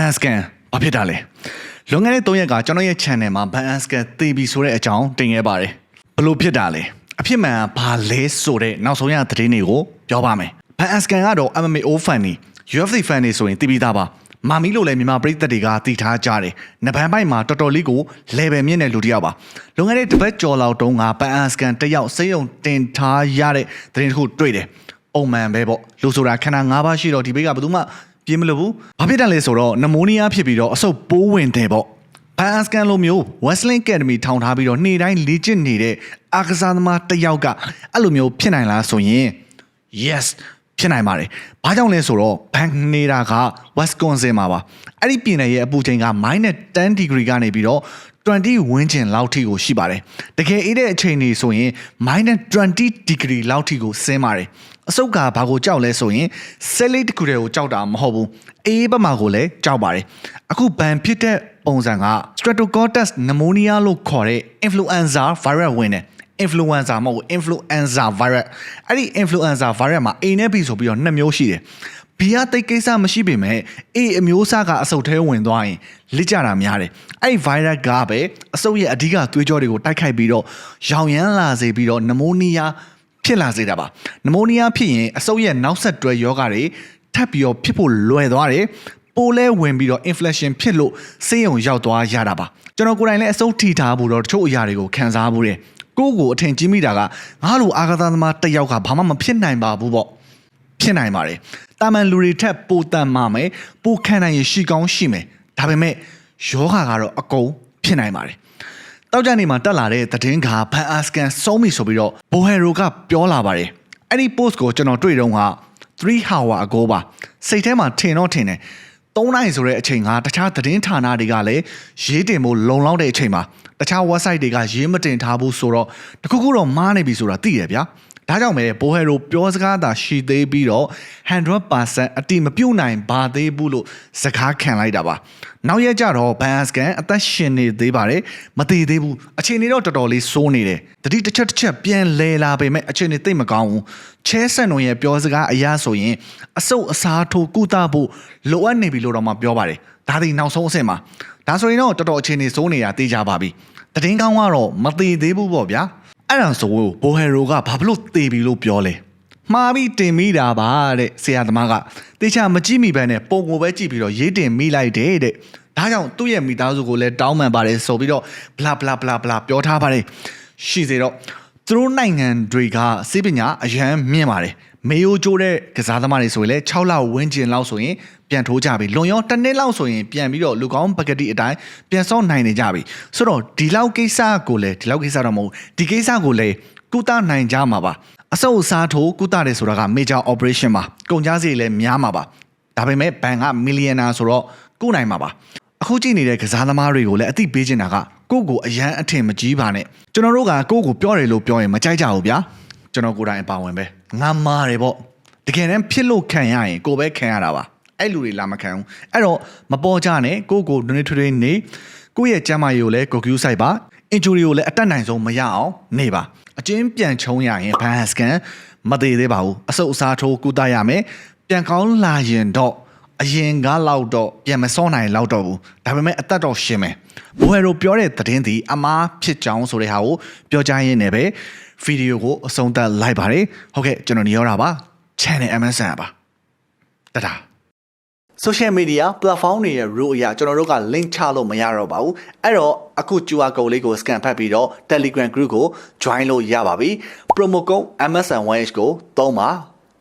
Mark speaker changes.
Speaker 1: န်စကန်ဘာဖြစ်တာလဲလွန်ခဲ့တဲ့3ရက်ကကျွန်တော်ရဲ့ channel မှာဘန်စကန်သေပြီဆိုတဲ့အကြောင်းတင်ခဲ့ပါတယ်ဘလို့ဖြစ်တာလဲအဖြစ်မှန်ကဘာလဲဆိုတဲ့နောက်ဆုံးရသတင်းတွေကိုပြောပါမယ်ဘန်စကန်ကတော့ MMO fan တွေ UFC fan တွေဆိုရင်သိပြီးသားပါမာမီလို့လည်းမြန်မာပြည်သက်တွေကတည်ထားကြတယ်။နဘန်ပိုက်မှာတော်တော်လေးကို level မြင့်တဲ့လူတစ်ယောက်ပါ။လွန်ခဲ့တဲ့တစ်ပတ်ကျော်လောက်တုန်းကပန်အန်စကန်တစ်ယောက်စိတ်ယုံတင်ထားရတဲ့သတင်းတစ်ခုတွေ့တယ်။ပုံမှန်ပဲပေါ့။လူဆိုတာခန္ဓာ၅ပါးရှိတော့ဒီဘေးကဘယ်သူမှ ပြေးမလို့ဘူး။ဘာဖြစ်တယ်လဲဆိုတော့နမိုးနီးယားဖြစ်ပြီးတော့အဆုတ်ပိုးဝင်တယ်ပေါ့။ပန်အန်စကန်လိုမျိုး Wrestling Academy ထောင်ထားပြီးတော့နေ့တိုင်းလေ့ကျင့်နေတဲ့အာကစားသမားတစ်ယောက်ကအဲ့လိုမျိုးဖြစ်နိုင်လားဆိုရင် yes ဖြစ်နိုင်ပါတယ်။ဘာကြောင့်လဲဆိုတော့ဘန်နေတာက Wisconsin မှာပါ။အဲ့ဒီပြည်နယ်ရဲ့အပူချိန်က -10 degree ကနေပြီးတော့20ဝန်းကျင်လောက်ထိကိုရှိပါတယ်။တကယ်အေးတဲ့အချိန်တွေဆိုရင် -20 degree လောက်ထိကိုဆင်းပါတယ်။အဆုတ်ကဘာကိုကြောက်လဲဆိုရင်ဆက်လေးတစ်ခုတည်းကိုကြောက်တာမဟုတ်ဘူး။အေးဘက်မှာကိုလည်းကြောက်ပါတယ်။အခုဘန်ဖြစ်တဲ့ပုံစံက Streptococcus pneumonia လို့ခေါ်တဲ့ influenza virus ဝင်တယ်။ influenza မဟုတ်ဘူး influenza virus အဲ့ဒီ influenza virus မှာ A နဲ့ B ဆိုပြီးတော့နှစ်မျိုးရှိတယ် B ကတိတ်ကိစ္စမရှိပေမဲ့ A အမျိုးအစားကအဆုတ်ထဲဝင်သွားရင်လစ်ကြတာများတယ်အဲ့ဒီ virus ကပဲအဆုတ်ရဲ့အဓိကသွေးကြောတွေကိုတိုက်ခိုက်ပြီးတော့ရောင်ရမ်းလာစေပြီးတော့နမိုနီးယားဖြစ်လာစေတာပါနမိုနီးယားဖြစ်ရင်အဆုတ်ရဲ့နောက်ဆက်တွဲယောဂတွေထပ်ပြီးတော့ဖြစ်ဖို့လွယ်သွားတယ်ပိုလဲဝင်ပြီးတော့ inflation ဖြစ်လို့ဆေးရုံရောက်သွားရတာပါကျွန်တော်ကိုယ်တိုင်လည်းအစုပ်ထိထားဖို့တော့တချို့အရာတွေကိုခံစားဖို့တယ် ကိုယ့်ကိုအထင်ကြီးမိတာကငါလိုအာဂသာသမားတစ်ယောက်ကဘာမှမဖြစ်နိုင်ပါဘူးပေါ့ဖြစ်နိုင်ပါတယ်တာမန်လူတွေထက်ပိုတန်မာမယ်ပိုခံနိုင်ရရှိကောင်းရှိမယ်ဒါပေမဲ့ယောဂကတော့အကုန်ဖြစ်နိုင်ပါတယ်တောက်ကြနေမှာတက်လာတဲ့သတင်းကဖန်အာစကန်စုံးပြီဆိုပြီးတော့ဘိုဟယ်ရိုကပြောလာပါတယ်အဲ့ဒီ post ကိုကျွန်တော်တွေ့တော့က3 hour ago ပါစိတ်ထဲမှာထင်တော့ထင်တယ်3နိုင်ဆိုတဲ့အချိန်ကတခြားသတင်းဌာနတွေကလည်းရေးတင်ဖို့လုံလောက်တဲ့အချိန်မှာ တခြား website တွေကရေးမတင်ထားဘူးဆိုတော့တခုခုတော့မားနေပြီဆိုတာသိရဗျာဒါကြောင့်ပဲဘိုဟယ်ရိုပြောစကားသာရှိသေးပြီးတော့100%အတိမပြုတ်နိုင်ပါသေးဘူးလို့စကားခံလိုက်တာပါနောက်ရက်ကျတော့ဘန်စကန်အသက်ရှင်နေသေးပါတယ်မသေးသေးဘူးအချိန်နေတော့တော်တော်လေးစိုးနေတယ်တတိတစ်ချက်တစ်ချက်ပြန်လဲလာပေမဲ့အချိန်နေသိပ်မကောင်းဘူးချဲဆန်တို့ရဲ့ပြောစကားအရာဆိုရင်အစုပ်အစားထိုးကုသဖို့လိုအပ်နေပြီလို့တော့မှပြောပါတယ်ဒါဒီနောက်ဆုံးအဆင့်မှာ ဒါဆိုရင်တော့တော်တော်အချိန်နေစိုးနေတာသိကြပါပြီတည်င်းကောင်းကတော့မသေးသေးဘူးပေါ့ဗျာအဲ့ဒါဆိုဘိုဟယ်ရိုကဘာဖြစ်လို့သေပြီလို့ပြောလဲမှားပြီးတင်မိတာပါတဲ့ဆရာသမားကတေချာမကြည့်မိဘနဲ့ပုံကိုပဲကြည့်ပြီးတော့ရေးတင်မိလိုက်တယ်တဲ့ဒါကြောင့်သူ့ရဲ့မိသားစုကိုလည်းတောင်းပန်ပါတယ်ဆိုပြီးတော့ bla bla bla bla ပြောထားပါတယ်ရှိစေတော့သူတို့နိုင်ငံတွေကစေပညာအရန်မြင့်ပါတယ် မေယိုကျိုးတဲ့ကစားသမားတွေဆိုရင်လည်း6လဝန်းကျင်လောက်ဆိုရင်ပြန်ထိုးကြပြီလွန်ရောတစ်နှစ်လောက်ဆိုရင်ပြန်ပြီးတော့လူကောင်းပကတိအတိုင်းပြန်စောင့်နိုင်နေကြပြီဆိုတော့ဒီလောက်ကိစ္စကိုလည်းဒီလောက်ကိစ္စတော့မဟုတ်ဒီကိစ္စကိုလည်းကုသနိုင်ကြမှာပါအစုပ်အစားထိုးကုသတယ်ဆိုတာက major operation ပါကုန်ကြစည်လည်းများမှာပါဒါပေမဲ့ဘန်က millionaire ဆိုတော့ကုနိုင်မှာပါအခုကြည့်နေတဲ့ကစားသမားတွေကိုလည်းအသိပေးချင်တာကကိုယ့်ကိုအရန်အထင်မကြီးပါနဲ့ကျွန်တော်တို့ကကိုယ့်ကိုပြောတယ်လို့ပြောရင်မကြိုက်ကြဘူးဗျာ ကျွန်တော်ကိုယ်တိုင်အပါဝင်ပဲငါမာတယ်ပေါ့တကယ်တမ်းဖြစ်လို့ခံရရင်ကိုယ်ပဲခံရတာပါအဲ့လူတွေလာမခံဘူးအဲ့တော့မပေါ်ကြနဲ့ကိုကိုနွေထွေးထွေးနေကိုယ့်ရဲ့ကျမ်းမာရေးကိုလည်းကိုကျူးဆိုင်ပါ injury ကိုလည်းအတက်နိုင်ဆုံးမရအောင်နေပါအချင်းပြန်ချုံရရင်ဘန်စကန်မသေးသေးပါဘူးအဆုပ်အစားထိုးကုသရမယ်ပြန်ကောင်းလာရင်တော့ အရင်ကလောက်တော့ပြန်မစောနိုင်လောက်တော့ဘူးဒါပေမဲ့အသက်တော့ရှင်းမယ်ဘိုဟယ်ရိုပြောတဲ့သတင်းဒီအမားဖြစ်ကြောင်းဆိုတဲ့ဟာကိုပြောကြားရင်းနဲ့ပဲဗီဒီယိုကိုအဆုံးသတ်လိုက်ပါတယ်ဟုတ်ကဲ့ကျွန်တော်နေရောတာပါ channel MSN ပါတတာ social media platform တွေရဲ့ rule အရကျွန်တော်တို့က link ချလို့မရတော့ပါဘူးအဲ့တော့အခု QR code လေးကို scan ဖတ်ပြီးတော့ Telegram group ကို join လို့ရပါပြီ promo code MSN1H ကိုသုံးပါ